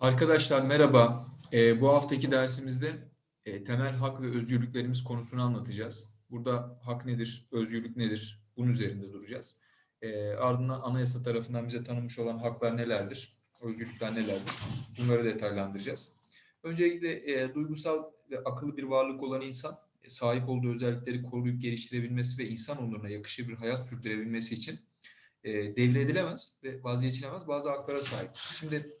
Arkadaşlar merhaba. Ee, bu haftaki dersimizde e, temel hak ve özgürlüklerimiz konusunu anlatacağız. Burada hak nedir, özgürlük nedir? Bunun üzerinde duracağız. Ee, ardından anayasa tarafından bize tanınmış olan haklar nelerdir, özgürlükler nelerdir? Bunları detaylandıracağız. Öncelikle e, duygusal ve akıllı bir varlık olan insan e, sahip olduğu özellikleri koruyup geliştirebilmesi ve insan onuruna yakışır bir hayat sürdürebilmesi için e, devredilemez ve vazgeçilemez bazı haklara sahip. Şimdi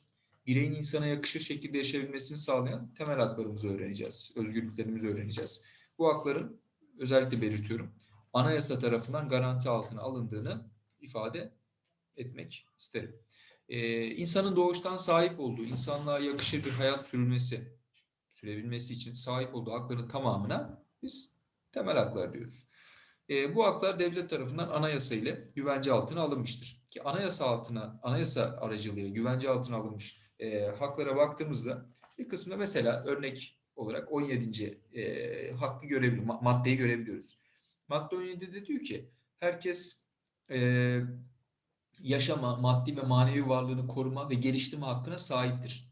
bireyin insana yakışır şekilde yaşayabilmesini sağlayan temel haklarımızı öğreneceğiz, özgürlüklerimizi öğreneceğiz. Bu hakların özellikle belirtiyorum, anayasa tarafından garanti altına alındığını ifade etmek isterim. Ee, insanın doğuştan sahip olduğu, insanlığa yakışır bir hayat sürülmesi, sürebilmesi için sahip olduğu hakların tamamına biz temel haklar diyoruz. E, bu haklar devlet tarafından anayasa ile güvence altına alınmıştır. Ki anayasa altına, anayasa aracılığıyla güvence altına alınmış e, haklara baktığımızda bir kısmında mesela örnek olarak 17. E, hakkı görebiliyoruz, maddeyi görebiliyoruz. Madde 17'de diyor ki herkes e, yaşama, maddi ve manevi varlığını koruma ve geliştirme hakkına sahiptir.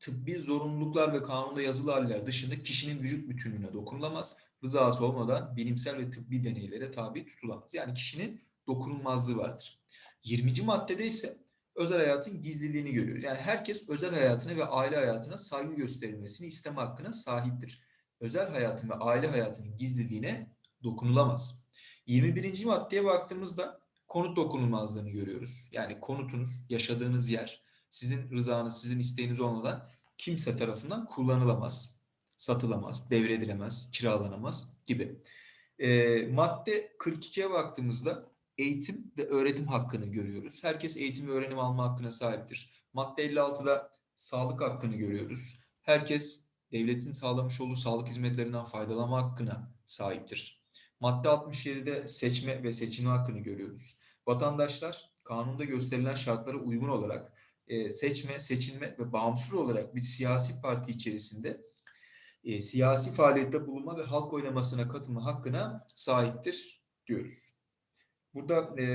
Tıbbi zorunluluklar ve kanunda yazılı haller dışında kişinin vücut bütünlüğüne dokunulamaz. Rızası olmadan bilimsel ve tıbbi deneylere tabi tutulamaz. Yani kişinin dokunulmazlığı vardır. 20. maddede ise özel hayatın gizliliğini görüyoruz. Yani herkes özel hayatına ve aile hayatına saygı gösterilmesini isteme hakkına sahiptir. Özel hayatın ve aile hayatının gizliliğine dokunulamaz. 21. maddeye baktığımızda konut dokunulmazlığını görüyoruz. Yani konutunuz, yaşadığınız yer sizin rızanız, sizin isteğiniz olmadan kimse tarafından kullanılamaz, satılamaz, devredilemez, kiralanamaz gibi. E, madde 42'ye baktığımızda eğitim ve öğretim hakkını görüyoruz. Herkes eğitim ve öğrenim alma hakkına sahiptir. Madde 56'da sağlık hakkını görüyoruz. Herkes devletin sağlamış olduğu sağlık hizmetlerinden faydalanma hakkına sahiptir. Madde 67'de seçme ve seçilme hakkını görüyoruz. Vatandaşlar kanunda gösterilen şartlara uygun olarak e, seçme, seçilme ve bağımsız olarak bir siyasi parti içerisinde e, siyasi faaliyette bulunma ve halk oylamasına katılma hakkına sahiptir diyoruz. Burada e,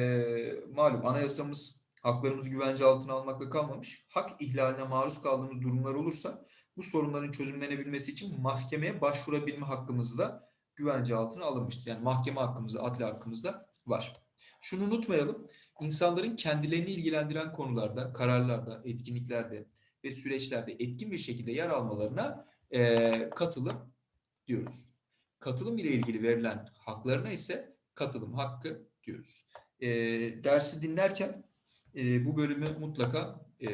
malum anayasamız haklarımızı güvence altına almakla kalmamış. Hak ihlaline maruz kaldığımız durumlar olursa bu sorunların çözümlenebilmesi için mahkemeye başvurabilme hakkımız da güvence altına alınmıştır. Yani mahkeme hakkımızda, adli hakkımızda var. Şunu unutmayalım. İnsanların kendilerini ilgilendiren konularda, kararlarda, etkinliklerde ve süreçlerde etkin bir şekilde yer almalarına e, katılım diyoruz. Katılım ile ilgili verilen haklarına ise katılım hakkı diyoruz. E, dersi dinlerken e, bu bölümü mutlaka e,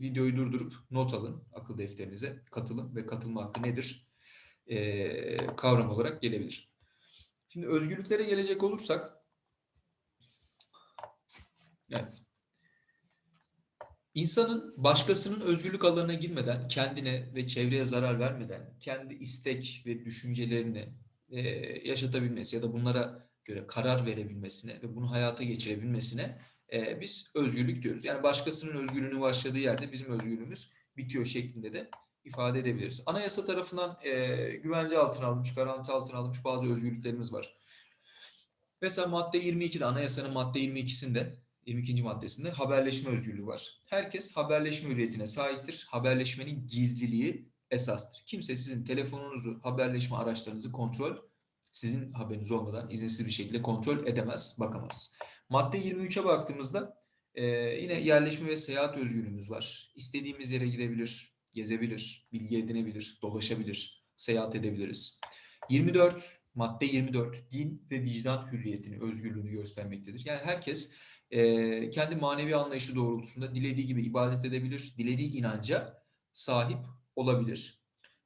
videoyu durdurup not alın akıl defterinize. Katılım ve katılma hakkı nedir? E, kavram olarak gelebilir. Şimdi özgürlüklere gelecek olursak Evet. İnsanın başkasının özgürlük alanına girmeden, kendine ve çevreye zarar vermeden, kendi istek ve düşüncelerini e, yaşatabilmesi ya da bunlara göre karar verebilmesine ve bunu hayata geçirebilmesine e, biz özgürlük diyoruz. Yani başkasının özgürlüğünü başladığı yerde bizim özgürlüğümüz bitiyor şeklinde de ifade edebiliriz. Anayasa tarafından e, güvence altına alınmış, garanti altına alınmış bazı özgürlüklerimiz var. Mesela madde 22'de, anayasanın madde 22'sinde 22. maddesinde haberleşme özgürlüğü var. Herkes haberleşme hürriyetine sahiptir. Haberleşmenin gizliliği esastır. Kimse sizin telefonunuzu, haberleşme araçlarınızı kontrol, sizin haberiniz olmadan izinsiz bir şekilde kontrol edemez, bakamaz. Madde 23'e baktığımızda e, yine yerleşme ve seyahat özgürlüğümüz var. İstediğimiz yere gidebilir, gezebilir, bilgi edinebilir, dolaşabilir, seyahat edebiliriz. 24, madde 24, din ve vicdan hürriyetini, özgürlüğünü göstermektedir. Yani herkes e, kendi manevi anlayışı doğrultusunda dilediği gibi ibadet edebilir, dilediği inanca sahip olabilir.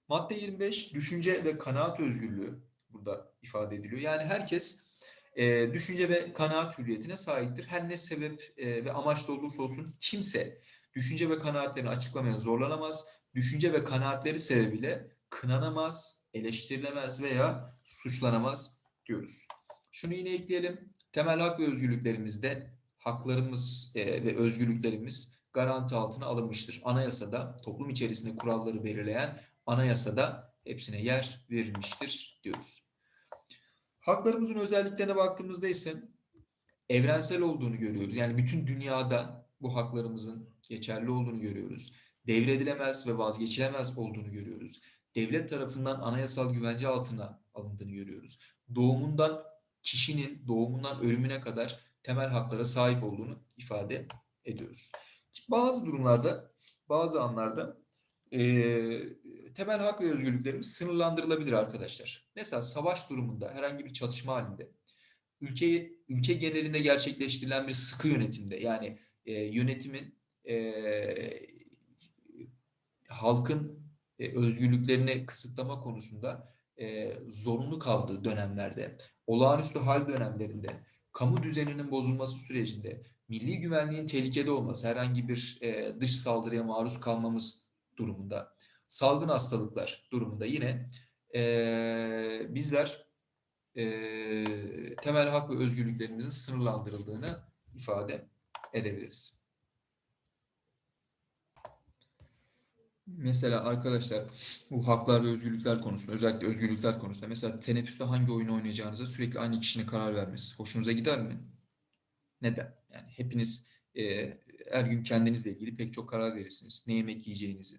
Madde 25 düşünce ve kanaat özgürlüğü burada ifade ediliyor. Yani herkes e, düşünce ve kanaat hürriyetine sahiptir. Her ne sebep e, ve amaçla olursa olsun kimse düşünce ve kanaatlerini açıklamaya zorlanamaz. Düşünce ve kanaatleri sebebiyle kınanamaz, eleştirilemez veya suçlanamaz diyoruz. Şunu yine ekleyelim. Temel hak ve özgürlüklerimizde haklarımız e, ve özgürlüklerimiz garanti altına alınmıştır. Anayasada toplum içerisinde kuralları belirleyen anayasada hepsine yer verilmiştir diyoruz. Haklarımızın özelliklerine baktığımızda ise evrensel olduğunu görüyoruz. Yani bütün dünyada bu haklarımızın geçerli olduğunu görüyoruz. devredilemez ve vazgeçilemez olduğunu görüyoruz. Devlet tarafından anayasal güvence altına alındığını görüyoruz. Doğumundan kişinin doğumundan ölümüne kadar temel haklara sahip olduğunu ifade ediyoruz. Bazı durumlarda, bazı anlarda eee, temel hak ve özgürlüklerimiz sınırlandırılabilir arkadaşlar. Mesela savaş durumunda, herhangi bir çatışma halinde, ülke ülke genelinde gerçekleştirilen bir sıkı yönetimde, yani e, yönetimin e, halkın e, özgürlüklerini kısıtlama konusunda e, zorunlu kaldığı dönemlerde, olağanüstü hal dönemlerinde, kamu düzeninin bozulması sürecinde, milli güvenliğin tehlikede olması, herhangi bir e, dış saldırıya maruz kalmamız durumunda, salgın hastalıklar durumunda yine e, bizler e, temel hak ve özgürlüklerimizin sınırlandırıldığını ifade edebiliriz. Mesela arkadaşlar bu haklar ve özgürlükler konusunda özellikle özgürlükler konusunda mesela teneffüste hangi oyunu oynayacağınıza sürekli aynı kişinin karar vermesi hoşunuza gider mi? Neden? Yani hepiniz e, her gün kendinizle ilgili pek çok karar verirsiniz. Ne yemek yiyeceğinizi,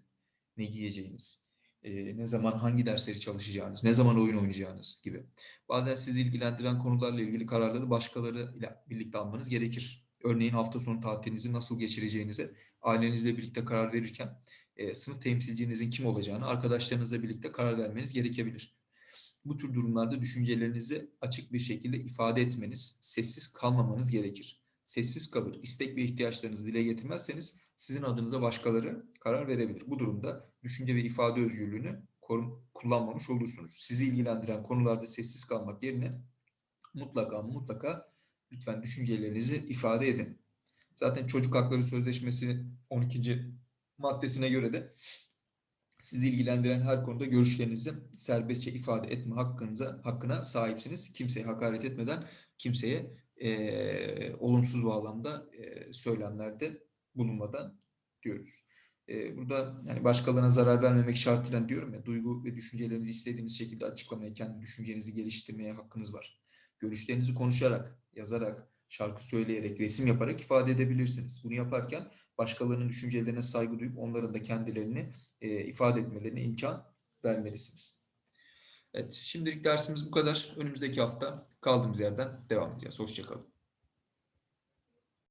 ne giyeceğiniz, e, ne zaman hangi dersleri çalışacağınız, ne zaman oyun oynayacağınız gibi. Bazen sizi ilgilendiren konularla ilgili kararları başkalarıyla birlikte almanız gerekir. Örneğin hafta sonu tatilinizi nasıl geçireceğinize ailenizle birlikte karar verirken e, sınıf temsilcinizin kim olacağını arkadaşlarınızla birlikte karar vermeniz gerekebilir. Bu tür durumlarda düşüncelerinizi açık bir şekilde ifade etmeniz, sessiz kalmamanız gerekir. Sessiz kalır, istek ve ihtiyaçlarınızı dile getirmezseniz sizin adınıza başkaları karar verebilir. Bu durumda düşünce ve ifade özgürlüğünü kullanmamış olursunuz. Sizi ilgilendiren konularda sessiz kalmak yerine mutlaka mutlaka lütfen düşüncelerinizi ifade edin. Zaten Çocuk Hakları Sözleşmesi 12. maddesine göre de sizi ilgilendiren her konuda görüşlerinizi serbestçe ifade etme hakkınıza hakkına sahipsiniz. Kimseye hakaret etmeden kimseye e, olumsuz bağlamda e, söylemlerde bulunmadan diyoruz. E, burada yani başkalarına zarar vermemek şartıyla diyorum ya duygu ve düşüncelerinizi istediğiniz şekilde açıklamaya, kendi düşüncenizi geliştirmeye hakkınız var. Görüşlerinizi konuşarak, yazarak, şarkı söyleyerek, resim yaparak ifade edebilirsiniz. Bunu yaparken başkalarının düşüncelerine saygı duyup onların da kendilerini e, ifade etmelerine imkan vermelisiniz. Evet, şimdilik dersimiz bu kadar. Önümüzdeki hafta kaldığımız yerden devam edeceğiz. Hoşçakalın.